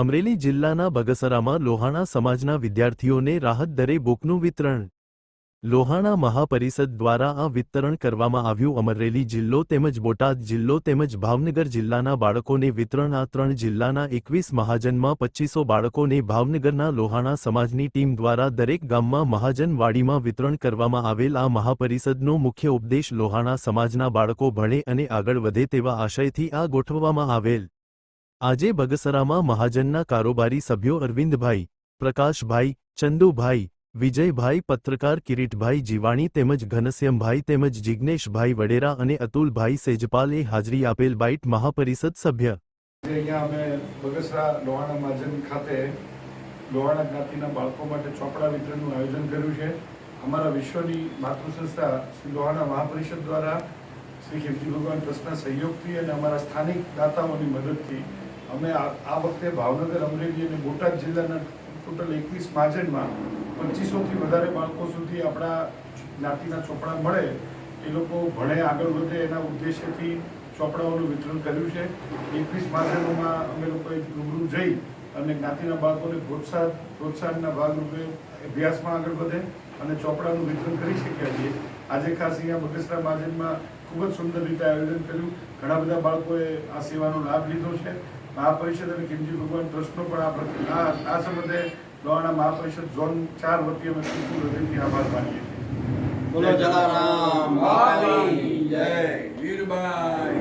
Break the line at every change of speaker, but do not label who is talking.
અમરેલી જિલ્લાના બગસરામાં લોહાણા સમાજના વિદ્યાર્થીઓને રાહત દરે બુકનું વિતરણ. લોહાણા મહાપરિષદ દ્વારા આ વિતરણ કરવામાં આવ્યું. અમરેલી જિલ્લો તેમજ બોટાદ જિલ્લો તેમજ ભાવનગર જિલ્લાના બાળકોને વિતરણ. આ ત્રણ જિલ્લાના એકવીસ મહાજનમાં પચ્ચીસો બાળકોને ભાવનગરના લોહાણા સમાજની ટીમ દ્વારા દરેક ગામમાં મહાજનવાડીમાં વિતરણ કરવામાં આવેલ. આ મહાપરિષદનો મુખ્ય ઉપદેશ લોહાણા સમાજના બાળકો ભણે અને આગળ વધે તેવા આશયથી આ ગોઠવવામાં આવેલ. આજે બગસરામાં મહાજનના કારોબારી સભ્યો અરવિંદભાઈ, પ્રકાશભાઈ, ચંદુભાઈ, વિજયભાઈ, પત્રકાર કિરીટભાઈ જીવાણી તેમજ ઘનશ્યમભાઈ તેમજ જિજ્ઞેશભાઈ વડેરા અને અતુલભાઈ સેજપાલે હાજરી આપેલ બાઇટ મહાપરિષદ સભ્ય.
અહીંયા અમે બગસરા લોહાણા મહાજન ખાતે લોહાણા જ્ઞાતિના બાળકો માટે ચોપડા વિતરણનું આયોજન કર્યું છે. અમારા વિશ્વની માતૃસંસ્થા શ્રી લોહાણા મહાપરિષદ દ્વારા શ્રી ખીમતી ભગવાન ટ્રસ્ટના સહયોગથી અને અમારા સ્થાનિક દાતાઓની મદદથી અમે આ વખતે ભાવનગર, અમરેલી અને બોટાદ જિલ્લાના ટોટલ એકવીસ માજનમાં પચીસોથી વધારે બાળકો સુધી આપણા જ્ઞાતિના ચોપડા મળે. એ લોકો ભણે, આગળ વધે એના ઉદ્દેશ્યથી ચોપડાઓનું વિતરણ કર્યું છે. એકવીસ માજનોમાં અમે લોકોએ રૂબરૂ જઈ અને જ્ઞાતિના બાળકોને પ્રોત્સાહન પ્રોત્સાહનના ભાગરૂપે અભ્યાસમાં આગળ વધે અને ચોપડાનું વિતરણ કરી શક્યા છીએ. આજે ખાસ અહીંયા બગસરા મહાજનમાં ખૂબ જ સુંદર રીતે આયોજન કર્યું. ઘણા બધા બાળકોએ આ સેવાનો લાભ લીધો છે. મહાપરિષદ અને કિમજી ભગવાન ટ્રસ્ટનો પણ આ આ સંબંધે લોહાણા મહાપરિષદ ઝોન ચાર વતી અમે ખૂબ હૃદયથી આભાર માનીએ છીએ.
બોલો જલારામ જય
વીરબાઈ.